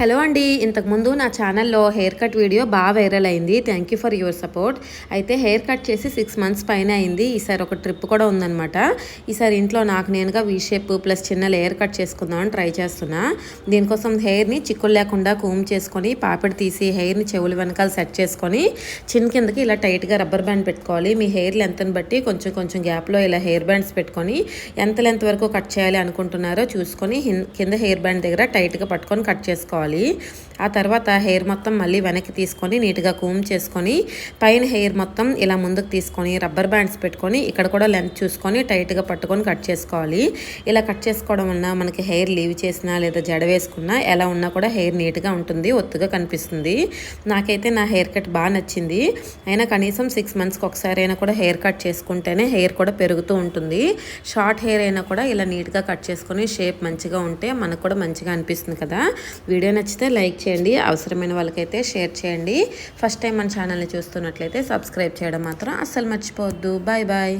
Hello అండి ఇంతకుముందు నా ఛానల్లో హెయిర్ కట్ వీడియో బాగా వైరల్ అయింది. Thank you for your support అయితే హెయిర్ కట్ చేసి సిక్స్ మంత్స్ పైన అయింది. ఈసారి ఒక ట్రిప్ కూడా ఉందన్నమాట. ఈసారి ఇంట్లో నాకు నేనుగా వీ షేప్ ప్లస్ చిన్న లేయర్ కట్ చేసుకుందామని ట్రై చేస్తున్నా. దీనికోసం హెయిర్ని చిక్కులు లేకుండా కూమ్ చేసుకొని పాపిడి తీసి హెయిర్ని చెవులు వెనకాల సెట్ చేసుకొని చిన్న కిందకి ఇలా టైట్గా రబ్బర్ బ్యాండ్ పెట్టుకోవాలి. మీ హెయిర్ లెంత్ని బట్టి కొంచెం కొంచెం గ్యాప్లో ఇలా హెయిర్ బ్యాండ్స్ పెట్టుకొని ఎంత లెంత్ వరకు కట్ చేయాలి అనుకుంటున్నారో చూసుకొని కింద హెయిర్ బ్యాండ్ దగ్గర టైట్గా పట్టుకొని కట్ చేసుకోవాలి. చేసుకోవాలి ఆ తర్వాత హెయిర్ మొత్తం మళ్ళీ వెనక్కి తీసుకొని నీట్గా కూమ్ చేసుకొని పైన హెయిర్ మొత్తం ఇలా ముందుకు తీసుకొని రబ్బర్ బ్యాండ్స్ పెట్టుకొని ఇక్కడ కూడా లెంత్ చూసుకొని టైట్గా పట్టుకొని కట్ చేసుకోవాలి. ఇలా కట్ చేసుకోవడం వల్ల మనకి హెయిర్ లీవ్ చేసినా లేదా జడ వేసుకున్నా ఎలా ఉన్నా కూడా హెయిర్ నీట్గా ఉంటుంది ఒత్తుగా కనిపిస్తుంది. నాకైతే నా హెయిర్ కట్ బాగా నచ్చింది. అయినా కనీసం సిక్స్ మంత్స్కి ఒకసారి అయినా కూడా హెయిర్ కట్ చేసుకుంటేనే హెయిర్ కూడా పెరుగుతూ ఉంటుంది. షార్ట్ హెయిర్ అయినా కూడా ఇలా నీట్గా కట్ చేసుకొని షేప్ మంచిగా ఉంటే మనకు కూడా మంచిగా అనిపిస్తుంది కదా. వీడియో నచ్చితే లైక్ చేయండి అవసరమైన వాళ్ళకైతే షేర్ చేయండి. ఫస్ట్ టైం మన ఛానల్ని చూస్తున్నట్లయితే సబ్స్క్రైబ్ చేయడం మాత్రం అస్సలు మర్చిపోవద్దు. Bye bye